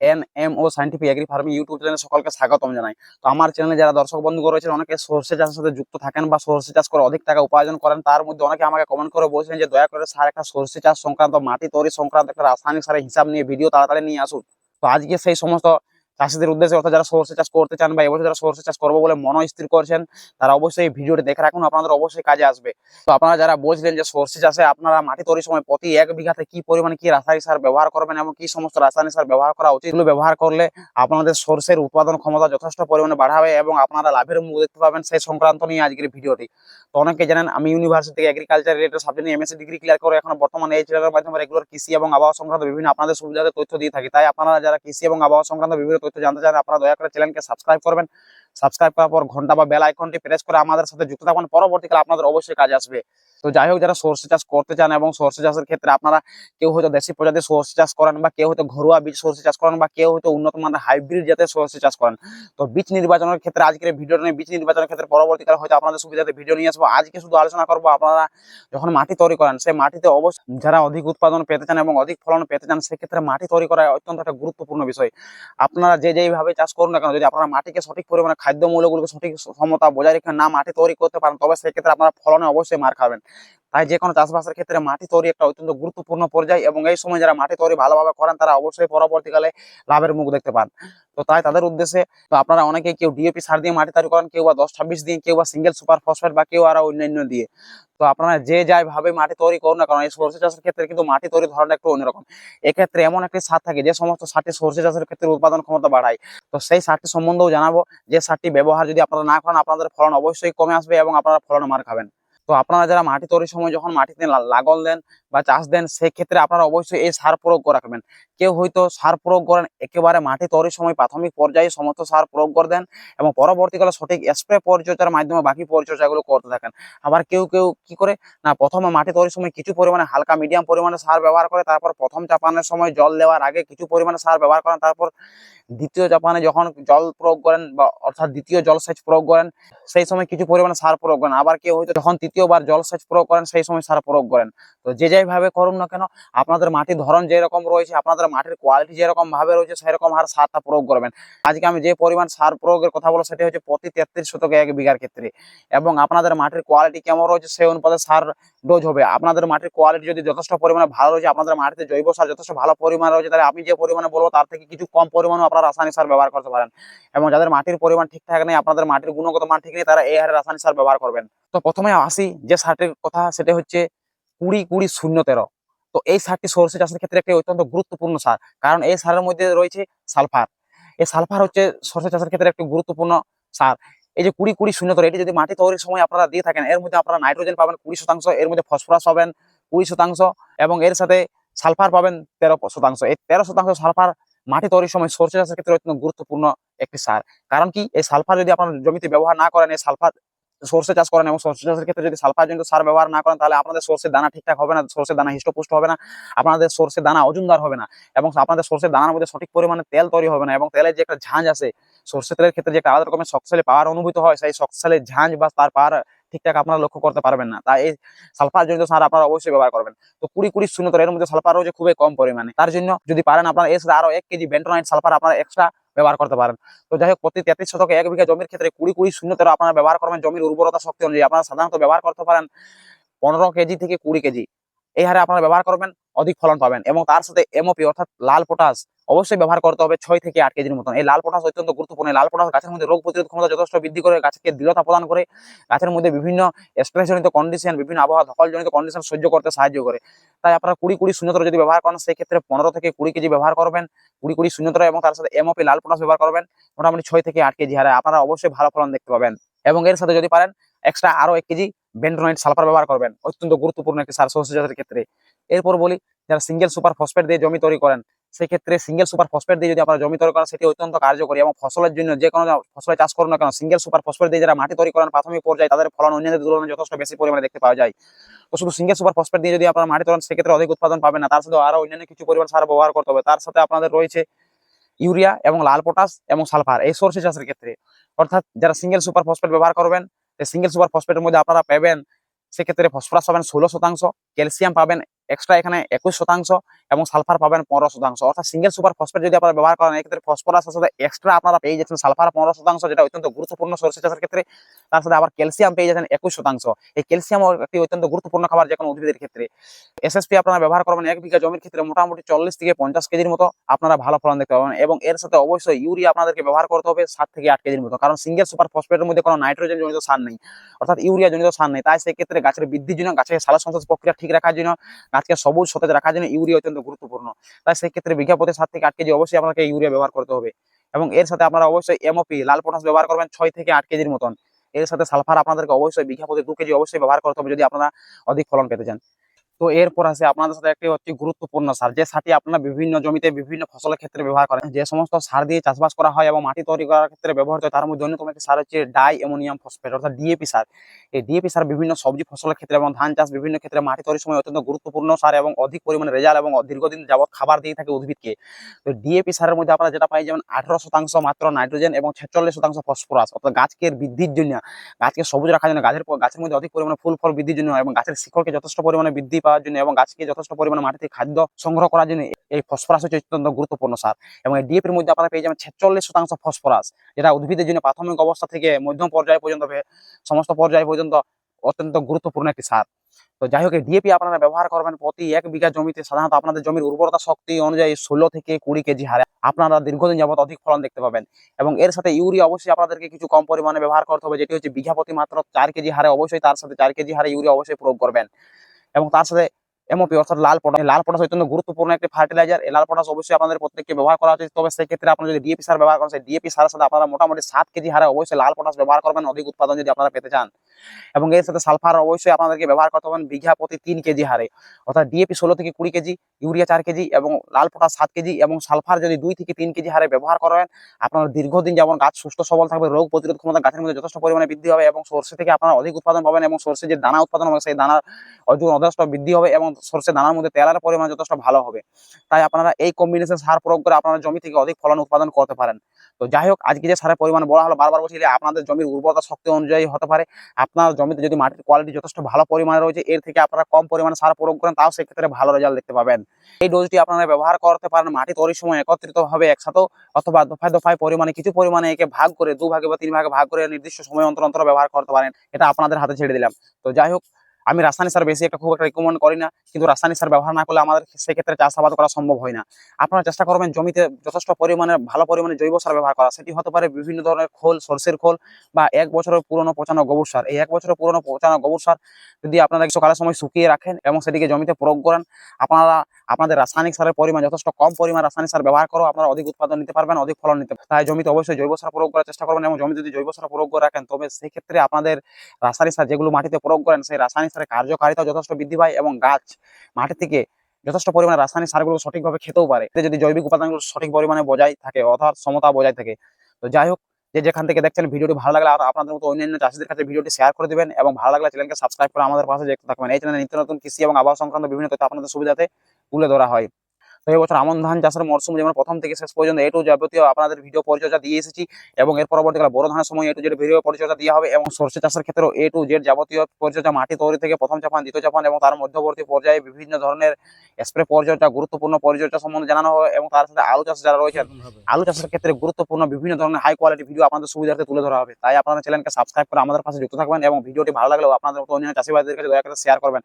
N M O scientific agri farming YouTube চ্যানেলে সকলকে স্বাগতম জানাই। তো আমার চ্যানেলে যারা দর্শক বন্ধু রয়েছেন, অনেকে সর্ষে চাষের সাথে যুক্ত থাকেন বা সর্ষে চাষ করে অধিক টাকা উপার্জন করেন, তার মধ্যে অনেকে আমাকে কমেন্ট করে বলছেন যে, দয়া করে স্যার, একটা সর্ষে চাষ সংক্রান্ত মাটি তৈরি সংক্রান্ত একটা রাসায়নিক সারের হিসাব নিয়ে ভিডিও তাড়াতাড়ি নিয়ে আসুন। তো আজকে সেই সমস্ত চাষিদের উদ্দেশ্যে অর্থাৎ যারা সর্ষে চাষ করতে চান বা এবছর যারা সর্ষে চাষ করব বলে মন স্থির করছেন, তারা অবশ্যই এই ভিডিওটি দেখে রাখুন, আপনাদের অবশ্যই কাজে আসবে। তো আপনারা যারা বলছিলেন যে সর্ষে চাষে আপনারা মাটি তৈরির সময় প্রতি এক বিঘাতে কি পরিমাণে কি রাসায়নিক সার ব্যবহার করবেন এবং কি সমস্ত রাসায়নিক সার ব্যবহার করা উচিত, এগুলো ব্যবহার করলে আপনাদের সর্ষের উৎপাদন ক্ষমতা যথেষ্ট পরিমাণে বাড়াবে এবং আপনারা লাভের মুখ দেখতে পাবেন সেই সংক্রান্ত নিয়ে আজকের ভিডিওটি। তো অনেকে জানেন, আমি ইউনিভার্সিটি থেকে agriculture related subject MSc degree clear করে এখন বর্তমানে এই চ্যানেলের মাধ্যমে রেগুলার কৃষি এবং আবহাওয়া সংক্রান্ত বিভিন্ন আপনাদের সুবিধাতে তথ্য দিয়ে থাকি। তাই আপনারা যারা কৃষি এবং আবহাওয়া সংক্রান্ত বিভিন্ন তথ্য জানতে চান, আপনারা দয়া করে চ্যানেলকে সাবস্ক্রাইব করবেন। সাবস্ক্রাইব করার পর ঘণ্টা বা বেল আইকনটি প্রেস করে আমাদের সাথে যুক্ত থাকবেন পরবর্তীকালে আপনাদের অবশ্যই কাজ আসবে। তো যাই হোক যারা সর্ষে চাষ করতে চান এবং সর্ষে চাষের ক্ষেত্রে আপনারা কেউ হয়তো দেশি প্রজাতির সর্ষে চাষ করেন বা কেউ হয়তো ঘরোয়া বীজ সর্ষে চাষ করেন বা কেউ হয়তো উন্নত মানের হাইব্রিড জাতের সর্ষে চাষ করেন। তো বীজ নির্বাচনের ক্ষেত্রে আজকের ভিডিওটা নিয়ে, বীজ নির্বাচনের ক্ষেত্রে পরবর্তীকালে হয়তো আপনাদের সুবিধাতে ভিডিও নিয়ে আসব। আজকে শুধু আলোচনা করব আপনারা যখন মাটি তৈরি করেন, সেই মাটিতে অবশ্যই যারা অধিক উৎপাদন পেতে চান এবং অধিক ফলন পেতে চান, সেক্ষেত্রে মাটি তৈরি করা অত্যন্ত একটা গুরুত্বপূর্ণ বিষয়। আপনারা যে যেইভাবে চাষ করুন না কেন, যদি আপনারা মাটিকে সঠিক পরিমাণে খাদ্য মূল্যগুলোকে সঠিক সমতা বজায় রেখে না মাটি তৈরি করতে পারেন, তবে সেক্ষেত্রে আপনারা ফলনে অবশ্যই মার খাবেন। তাই যে কোনো চাষবাসের ক্ষেত্রে মাটি তৈরি একটা অত্যন্ত গুরুত্বপূর্ণ পর্যায় এবং এই সময় যারা মাটি তৈরি ভালোভাবে করেন, তারা অবশ্যই পরবর্তীকালে লাভের মুখ দেখতে পান। তো তাই তাদের উদ্দেশ্যে, তো আপনারা অনেকে কেউ ডিএপি সার দিয়ে মাটি তৈরি করেন, কেউ বা দশ ছাব্বিশ দিয়ে, কেউ বা সিঙ্গেল সুপার ফসফেট বা কেউ আরও অন্যান্য দিয়ে। তো আপনারা যে যাই ভাবে মাটি তৈরি করুন না কারণ এই সর্ষে চাষের ক্ষেত্রে কিন্তু মাটি তৈরি ধরনটা একটু অন্যরকম। এক্ষেত্রে এমন একটি সার থাকে, যে সমস্ত সারটি সর্ষে চাষের ক্ষেত্রে উৎপাদন ক্ষমতা বাড়ায়। তো সেই সারটি সম্বন্ধেও জানাব, যে সারটি ব্যবহার যদি আপনারা না করেন, আপনাদের ফলন অবশ্যই কমে আসবে এবং আপনারা ফলন মার খাবেন। তো আপনারা যারা মাটি তৈরির সময় যখন মাটিতে লাগল দেন বা চাষ দেন, সেক্ষেত্রে আপনারা অবশ্যই এই সার প্রয়োগ করে রাখবেন। কেউ হয়তো সার প্রয়োগ করেন, একেবারে মাটি তৈরির সময় প্রাথমিক পর্যায়ে সমস্ত সার প্রয়োগ করে দেন এবং পরবর্তীকালে সঠিক স্প্রে পরিচর্যার মাধ্যমে বাকি পরিচর্যাগুলো করতে থাকেন। আবার কেউ কেউ কি করে? না, প্রথমে মাটি তৈরির সময় কিছু পরিমাণে হালকা মিডিয়াম পরিমাণে সার ব্যবহার করে, তারপর প্রথম চাপানের সময় জল দেওয়ার আগে কিছু পরিমাণে সার ব্যবহার করেন, তারপর দ্বিতীয় জাপানে যখন জল প্রয়োগ করেন বা অর্থাৎ দ্বিতীয় জল সেচ প্রয়োগ করেন, সেই সময় কিছু পরিমাণে সার প্রয়োগ করেন। আবার কেউ হয়তো যখন তৃতীয়বার জল সেচ প্রয়োগ করেন, সেই সময় সার প্রয়োগ করেন। তো যে যাই ভাবে করুন না কেন, আপনাদের মাটির ধরন যেরকম রয়েছে, আপনাদের মাটির কোয়ালিটি যেরকম ভাবে রয়েছে, সেরকম হার সারটা প্রয়োগ করবেন। আজকে আমি যে পরিমাণ সার প্রয়োগের কথা বলব, সেটা হচ্ছে প্রতি তেত্রিশ শতকে এক বিঘার ক্ষেত্রে। এবং আপনাদের মাটির কোয়ালিটি কেমন রয়েছে, সেই অনুপাতে সার ডোজ হবে। আপনাদের মাটির কোয়ালিটি যদি যথেষ্ট পরিমাণে ভালো রয়েছে, আপনাদের মাটিতে জৈব সার যথেষ্ট ভালো পরিমাণ রয়েছে, তাহলে আমি যে পরিমাণে বলব, তার থেকে কিছু কম পরিমাণে আপনারা রাসায়নিক সার ব্যবহার করতে পারেন। এবং যাদের মাটির পরিমাণ ঠিকঠাক নেই, আপনাদের মাটির গুণগত মান ঠিক নেই, তারা এই হারে রাসায়নিক সার ব্যবহার করবেন। তো প্রথমে আসি, যে সারটির কথা, সেটা হচ্ছে কুড়ি কুড়ি শূন্য তেরো। তো এই সারটি সরষে চাষের ক্ষেত্রে একটি অত্যন্ত গুরুত্বপূর্ণ সার, কারণ এই সারের মধ্যে রয়েছে সালফার। এই সালফার হচ্ছে সরষে চাষের ক্ষেত্রে একটি গুরুত্বপূর্ণ সার। এই যে কুড়ি কুড়ি শূন্য তেরো, এটি যদি মাটি তৈরির সময় আপনারা দিয়ে থাকেন, এর মধ্যে আপনারা নাইট্রোজেন পাবেন কুড়ি শতাংশ, এর মধ্যে ফসফরাস পাবেন কুড়ি শতাংশ, এবং এর সাথে সালফার পাবেন তেরো শতাংশ। এই তেরো শতাংশ সালফার মাটি তৈরির সময় সরষে চাষের ক্ষেত্রে অত্যন্ত গুরুত্বপূর্ণ একটি সার। কারণ কি? এই সালফার যদি আপনার জমিতে ব্যবহার না করেন, এই সালফার সর্ষে চাষ করেন এবং সর্ষে চাষের ক্ষেত্রে যদি সালফার জনিত সার ব্যবহার না করেন, তাহলে আপনাদের সর্ষের দানা ঠিকঠাক হবে না, সর্ষের দানা হৃষ্টপুষ্ট হবে না, আপনাদের সর্ষের দানা ওজনদার হবে না এবং আপনাদের সর্ষের দানার মধ্যে সঠিক পরিমাণে তেল তৈরি হবে না এবং তেলের যে একটা ঝাঁঝ আছে সর্ষে তেলের ক্ষেত্রে যে একটা আলাদা রকমের শক্তিশালী পাওয়ার অনুভূত হয়, সেই শক্তিশালী ঝাঁঝ বা তার পাওয়ার ঠিকঠাক আপনারা লক্ষ্য করতে পারবেন না। তাই এই সালফার জনিত সার আপনারা অবশ্যই ব্যবহার করবেন। তো কুড়ি কুড়ি শূন্য এর মধ্যে সালফার রয়েছে খুবই কম পরিমাণে। তার জন্য যদি পারেন আপনারা এর সাথে আরও এক কেজি বেন্টোনাইট সালফার আপনারা এক্সট্রা ব্যবহার করতে পারেন। তো যাই হোক, প্রতি তেত্রিশ শতকে এক বিঘা জমির ক্ষেত্রে কুড়ি কুড়ি শূন্য তেরো আপনারা ব্যবহার করবেন। জমির উর্বরতা শক্তি অনুযায়ী আপনারা সাধারণত ব্যবহার করতে পারেন পনেরো কেজি থেকে কুড়ি কেজি। এই হারে আপনারা ব্যবহার করবেন, অধিক ফলন পাবেন এবং তার সাথে এমওপি অর্থাৎ লাল পটাশ অবশ্যই ব্যবহার করতে হবে ছয় থেকে আট কেজির মতন। এই লাল পটাশ অত্যন্ত গুরুত্বপূর্ণ। লাল পটাশ গাছের মধ্যে রোগ প্রতিরোধ ক্ষমতা যথেষ্ট বৃদ্ধি করে, গাছকে দৃঢ়তা প্রদান করে, গাছের মধ্যে বিভিন্ন স্ট্রেসজনিত কন্ডিশন বিভিন্ন আবহাওয়া ধকলজনিত কন্ডিশন সহ্য করতে সাহায্য করে। তাই আপনারা কুড়ি কুড়ি শূন্যতর যদি ব্যবহার করেন সেই ক্ষেত্রে পনেরো থেকে কুড়ি কেজি ব্যবহার করবেন। কুড়ি কুড়ি শূন্যতর এবং তার সাথে এমওপি লাল পটাশ ব্যবহার করবেন। মোটামুটি ছয় থেকে আট কেজি হারে আপনারা অবশ্যই ভালো ফলন দেখতে পাবেন। এবং এর সাথে যদি পারেন এক্সট্রা আরও এক কেজি বেন্ডোনাইট সালফার ব্যবহার করবেন। অত্যন্ত গুরুত্বপূর্ণ একটি সার সর্ষে চাষের ক্ষেত্রে। এরপর বলি, যারা সিঙ্গেল সুপার ফসফেট দিয়ে জমি তৈরি করেন, সেক্ষেত্রে সিঙ্গেল সুপার ফসফেট দিয়ে যদি আপনারা জমি তৈরি করেন, সেটি অত্যন্ত কার্যকরী এবং ফসলের জন্য যে কোনো ফসলের চাষ করুন না কেন সিঙ্গেল সুপার ফসফেট দিয়ে যারা মাটি তৈরি করেন, প্রাথমিক পর্যায়ে তাদের ফলন অন্যদের তুলনায় যথেষ্ট বেশি পরিমাণে দেখতে পাওয়া যায়। তো শুধু সিঙ্গেল সুপার ফসফেট দিয়ে যদি আপনারা মাটি তৈরি সেক্ষেত্রে অধিক উৎপাদন পাবেন না। তার সাথে আরও অন্যান্য কিছু পরিমাণ সার ব্যবহার করতে হবে। তার সাথে আপনাদের রয়েছে ইউরিয়া এবং লাল পটাশ এবং সালফার এই সর্ষে চাষের ক্ষেত্রে। অর্থাৎ যারা সিঙ্গেল সুপার ফসফেট ব্যবহার করবেন সিঙ্গেল সুপার ফসফেটের মধ্যে আপনারা পাবেন সেক্ষেত্রে ফসফরাস পাবেন ষোলো শতাংশ। ক্যালসিয়াম পাবেন এক্সট্রা এখানে একুশ শতাংশ এবং সালফার পাবেন পনেরো শতাংশ। অর্থাৎ সিঙ্গেল সুপার ফসফেট যদি আপনারা ব্যবহার করেন, এক্ষেত্রে ফসফরাসের সাথে এক্সট্রা আপনারা পেয়ে যাচ্ছেন সালফার পনেরো শতাংশ, যেটা অত্যন্ত গুরুত্বপূর্ণ সরষে চাষের ক্ষেত্রে। তার সাথে আবার ক্যালসিয়াম পেয়ে যাচ্ছেন একুশ শতাংশ। এই ক্যালসিয়াম একটি অত্যন্ত গুরুত্বপূর্ণ খাবার যে কোনো উদ্ভিদের ক্ষেত্রে। এসএসপি আপনারা ব্যবহার করবেন এক বিঘা জমির ক্ষেত্রে মোটামুটি চল্লিশ থেকে পঞ্চাশ কেজির মতো আপনারা ভালো ফলন দেখতে পাবেন এবং এর সাথে অবশ্যই ইউরিয়া আপনাদেরকে ব্যবহার করতে হবে সাত থেকে আট কেজির মতো। কারণ সিঙ্গেল সুপার ফসফেটের মধ্যে কোনো নাইট্রোজেন জনিত সার নেই। অর্থাৎ ইউরিয়া জনিত সার নেই। তাই সেক্ষেত্রে গাছের বৃদ্ধির জন্য গাছের সালোক সংশ্লেষ প্রক্রিয়া রাখার জন্য গাছকে সবুজ সতেজ রাখার জন্য ইউরিয়া অত্যন্ত গুরুত্বপূর্ণ। তাই সেক্ষেত্রে বিঘা প্রতি সাত থেকে আট কেজি অবশ্যই আপনাকে ইউরিয়া ব্যবহার করতে হবে। এবং এর সাথে আপনারা অবশ্যই এমওপি লাল পটাশ ব্যবহার করবেন ছয় থেকে আট কেজির মতন। এর সাথে সালফার আপনাদেরকে অবশ্যই বিঘা প্রতি দু কেজি অবশ্যই ব্যবহার করতে হবে যদি আপনারা অধিক ফলন পেতে চান। তো এরপর আছে আপনাদের সাথে একটি অতি গুরুত্বপূর্ণ সার। যে সারটি আপনারা বিভিন্ন জমিতে বিভিন্ন ফসলের ক্ষেত্রে ব্যবহার করেন, যে সমস্ত সার দিয়ে চাষবাস করা হয় এবং মাটি তৈরি করার ক্ষেত্রে ব্যবহৃত তার মধ্যে অন্যতম একটি সার হচ্ছে ডাই অ্যামোনিয়াম ফসফেট, অর্থাৎ ডিএপি সার। এই ডিএপি সার বিভিন্ন সবজি ফসলের ক্ষেত্রে এবং ধান চাষ বিভিন্ন ক্ষেত্রে মাটি তৈরির সময় অত্যন্ত গুরুত্বপূর্ণ সার এবং অধিক পরিমাণে রেজাল্ট এবং দীর্ঘদিন যাবত খাবার দিয়ে থাকে উদ্ভিদকে। তো ডিএপি সারের মধ্যে আপনারা যেটা পাই যেমন আঠারো শতাংশ মাত্র নাইট্রোজেন এবং ছেচল্লিশ শতাংশ ফসফরাস, অর্থাৎ গাছকে বৃদ্ধির জন্য, গাছকে সবুজ রাখার জন্য, গাছের গাছের মধ্যে অধিক পরিমাণে ফুল ফল বৃদ্ধির জন্য এবং গাছের শিকড়কে যথেষ্ট পরিমাণে বৃদ্ধি পাওয়ার জন্য এবং গাছকে যথেষ্ট পরিমাণে মাটি থেকে খাদ্য সংগ্রহ করার জন্য এই ফসফরাস হচ্ছে অত্যন্ত গুরুত্বপূর্ণ সার। এবং এই ডিএপির মধ্যে আপনারা পেয়ে যাবেন ছেচল্লিশ শতাংশ ফসফরাস, যেটা উদ্ভিদের জন্য প্রাথমিক অবস্থা থেকে মধ্যম পর্যায় পর্যন্ত সমস্ত পর্যায় পর্যন্ত অত্যন্ত গুরুত্বপূর্ণ একটি সার। তো যাই হোক ডিএপি আপনারা ব্যবহার করবেন প্রতি এক বিঘা জমিতে, সাধারণত আপনাদের জমির উর্বরতা শক্তি অনুযায়ী ষোলো থেকে কুড়ি কেজি হারে আপনারা দীর্ঘদিন যাবত অধিক ফলন দেখতে পাবেন। এবং এর সাথে ইউরিয়া অবশ্যই আপনাদেরকে কিছু কম পরিমাণে ব্যবহার করতে হবে, যেটি হচ্ছে বিঘা প্রতি মাত্র চার কেজি হারে অবশ্যই তার সাথে চার কেজি হারে ইউরিয়া অবশ্যই প্রয়োগ করবেন। এবং তার সাথে এমওপি অর্থাৎ লাল পটাশ। লাল পটাশ অত্যন্ত গুরুত্বপূর্ণ একটি ফার্টিলাইজার এই লাল পটাশ অবশ্যই আপনাদের প্রত্যেককে ব্যবহার করা উচিত। তবে সেক্ষেত্রে আপনারা যদি ডিএপি সার ব্যবহার করেন, সেই ডিএপি সারের সাথে আপনারা মোটামুটি সাত কেজি হারে অবশ্যই লাল পটাশ ব্যবহার করবেন। অধিক উৎপাদন যদি আপনারা পেতে চান। এবং এর সাথে সালফার অবশ্যই আপনাদেরকে ব্যবহার করতে হবেন বিঘা প্রতি তিন কেজি হারে। অর্থাৎ ডিএপি ষোলো থেকে কুড়ি কেজি, ইউরিয়া চার কেজি এবং লাল পটাশ সাত কেজি এবং সালফার যদি দুই থেকে তিন কেজি হারে ব্যবহার করেন আপনারা দীর্ঘদিন যেমন গাছ সুস্থ, সবল থাকবে, রোগ প্রতিরোধ ক্ষমতা গাছের মধ্যে যথেষ্ট পরিমাণে বৃদ্ধি হবে এবং সর্ষে থেকে আপনারা অধিক উৎপাদন পাবেন এবং সর্ষে যে দানা উৎপাদন হবে, সেই দানার ওজন যথেষ্ট বৃদ্ধি হবে এবং সর্ষে দানার মধ্যে তেলের পরিমাণ যথেষ্ট ভালো হবে। তাই আপনারা এই কম্বিনেশন সার প্রয়োগ করে আপনারা জমি থেকে অধিক ফলন উৎপাদন করতে পারেন। তো যাই হোক, আজকে যে সারের পরিমাণ বলা হলো, বারবার বলছি আপনাদের জমির উর্বরতা শক্তি অনুযায়ী হতে পারে। আপনার জমিতে যদি মাটির কোয়ালিটি যথেষ্ট ভালো পরিমাণে রয়েছে, এর থেকে আপনারা কম পরিমাণে সার প্রয়োগ করেন, তাও সেক্ষেত্রে ভালো রেজাল্ট দেখতে পাবেন। এই ডোজটি আপনারা ব্যবহার করতে পারেন মাটি তৈরির সময় একত্রিত ভাবে একসাথে অথবা দফায় দফায় পরিমাণে, কিছু পরিমাণে একে ভাগ করে দু ভাগে বা তিন ভাগে ভাগ করে নির্দিষ্ট সময় অন্তর অন্তর ব্যবহার করতে পারেন, এটা আপনাদের হাতে ছেড়ে দিলাম। তো যাই হোক আমি রাসায়নিক সার বেশি একটা খুব একটা রিকমেন্ড করি না কিন্তু রাসায়নিক সার ব্যবহার না করলে আমাদের সেক্ষেত্রে চাষাবাদ করা সম্ভব হয় না। আপনারা চেষ্টা করবেন জমিতে যথেষ্ট পরিমাণে, ভালো পরিমাণে জৈব সার ব্যবহার করা। সেটি হতে পারে বিভিন্ন ধরনের খোল, সর্ষের খোল বা এক বছরের পুরনো পচানো গোবর সার। এই এক বছরের পুরনো পচানো গোবর সার যদি আপনারা সকালের সময় শুকিয়ে রাখেন এবং সেটিকে জমিতে প্রয়োগ করেন, আপনারা আপনাদের রাসায়নিক সারের পরিমাণ যথেষ্ট কম পরিমাণ রাসায়নিক সার ব্যবহার করো আপনারা অধিক উৎপাদন নিতে পারবেন, অধিক ফলন নিতে তাই জমিতে অবশ্যই জৈব সার প্রয়োগ করার চেষ্টা করবেন এবং জমিতে যদি জৈব সার প্রয়োগ করে রাখেন, তবে সেক্ষেত্রে আপনাদের রাসায়নিক সার যেগুলো মাটিতে প্রয়োগ করেন, সেই রাসায়নিক সারের কার্যকারিতা যথেষ্ট বৃদ্ধি পায় এবং গাছ মাটি থেকে যথেষ্ট পরিমাণে রাসায়নিক সারগুলো সঠিকভাবে খেতেও পারে। যদি জৈবিক উপাদানগুলো সঠিক পরিমাণে বজায় থাকে, অর্থাৎ সমতা বজায় থাকে, তো যাই হোক, যে যেখান থেকে দেখছেন ভিডিওটি ভালো লাগলে আর আপনাদের মতো অন্যান্য চাষিদের কাছে ভিডিওটি শেয়ার করে দিবেন এবং ভালো লাগলে চ্যানেলকে সাবস্ক্রাইব করে আমাদের পাশে দেখতে থাকবেন। এই চ্যানেলে নিত্য নতুন কৃষি এবং আবহাওয়া সংক্রান্ত বিভিন্ন তথ্য আপনাদের সুবিধাতে তুলে ধরা হয়। তো এবছর আমন ধান চাষের মরশুম যেমন প্রথম থেকে শেষ পর্যন্ত এটু যাবতীয় আপনাদের ভিডিও পরিচর্যা দিয়ে এসেছি এবং এর পরবর্তীকালে বড় ধানের সময় এটু জেড ভিডিও পরিচর্যা দেওয়া হবে এবং সর্ষে চাষের ক্ষেত্রেও এ টু জেড যাবতীয় পরিচর্যা মাটি তৈরি থেকে প্রথম চাপান, দ্বিতীয় চাপান এবং তার মধ্যবর্তী পর্যায়ে বিভিন্ন ধরনের স্প্রে পরিচর্যা, গুরুত্বপূর্ণ পরিচর্যা সম্বন্ধে জানানো হবে এবং তার সাথে আলু চাষ যারা রয়েছে আলু চাষের ক্ষেত্রে গুরুত্বপূর্ণ বিভিন্ন ধরনের হাই কোয়ালিটি ভিডিও আপনাদের সুবিধার্থে তুলে ধরা হবে। তাই আপনারা চ্যানেলকে সাবস্ক্রাইব করে আমাদের পাশে যুক্ত থাকবেন এবং ভিডিওটি ভালো লাগলেও আপনাদের অন্যান্য চাষিবাদের কাছে দয়া করে শেয়ার করবেন।